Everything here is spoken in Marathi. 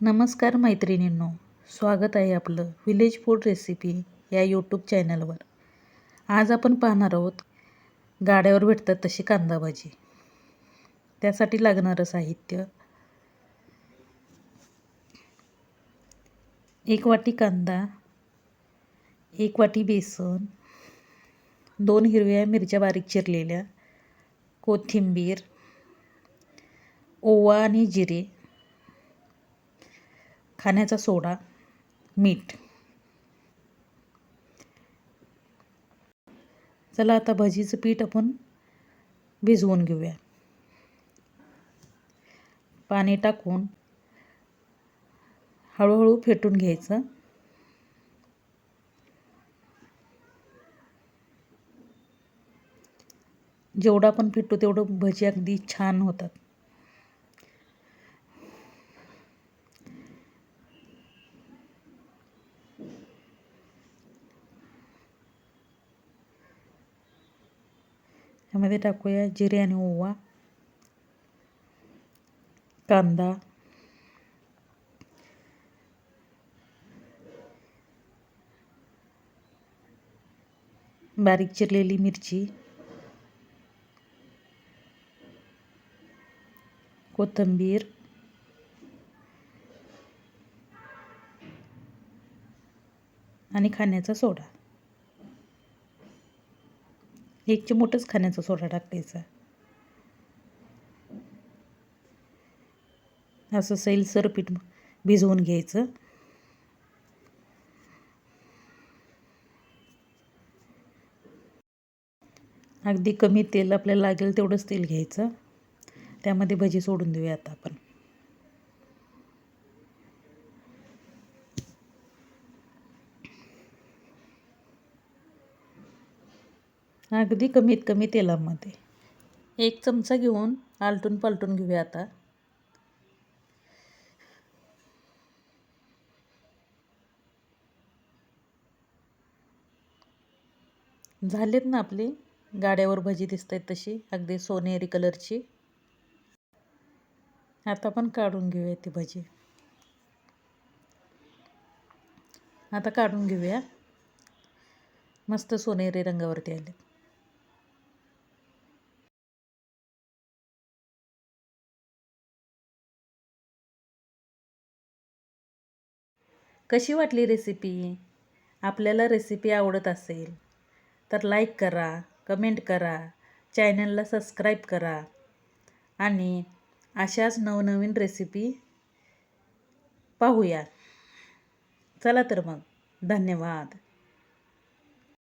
नमस्कार मैत्रिणींनो. स्वागत आहे आपलं विलेज फूड रेसिपी या यूट्यूब चॅनलवर आज आपण पाहणार आहोत गाड्यावर भेटतात तशी कांदा भाजी त्यासाठी लागणारं साहित्य. एक वाटी कांदा एक वाटी बेसन दोन हिरव्या मिरच्या बारीक चिरलेल्या कोथिंबीर ओवा आणि जिरे खाण्याचा सोडा मीठ. चला आता भजीचं पीठ आपण भिजवून घेऊया. पाणी टाकून हळूहळू फेटून घ्यायचं. जेवढं आपण फेटू तेवढं भजी अगदी छान होतात. ह्यामध्ये टाकूया जिरे आणि ओवा कांदा बारीक चिरलेली मिरची कोथिंबीर आणि खाण्याचा सोडा. एक चिमूटच खाण्याचा सोडा टाकायचा. असं सैलसर पीठ भिजवून घ्यायचं. अगदी कमी तेल आपल्याला लागेल तेवढंच तेल घ्यायचं. त्यामध्ये भजी सोडून देऊया आता आपण. अगदी कमीत कमी तेलामध्ये. एक चमचा घेऊन आलटून पालटून घेऊया आता. झालेत ना आपली? गाड्यावर भजी दिसत आहेत तशी अगदी सोनेरी कलरची. आता पण काढून घेऊया ती भजी. आता काढून घेऊया. मस्त सोनेरी रंगावरती आले कशी वाटली रेसिपी आपल्याला रेसिपी आवडत असेल तर लाईक करा कमेंट करा चॅनलला सबस्क्राईब करा. आणि अशाच नवनवीन रेसिपी पाहूया. चला तर मग. धन्यवाद.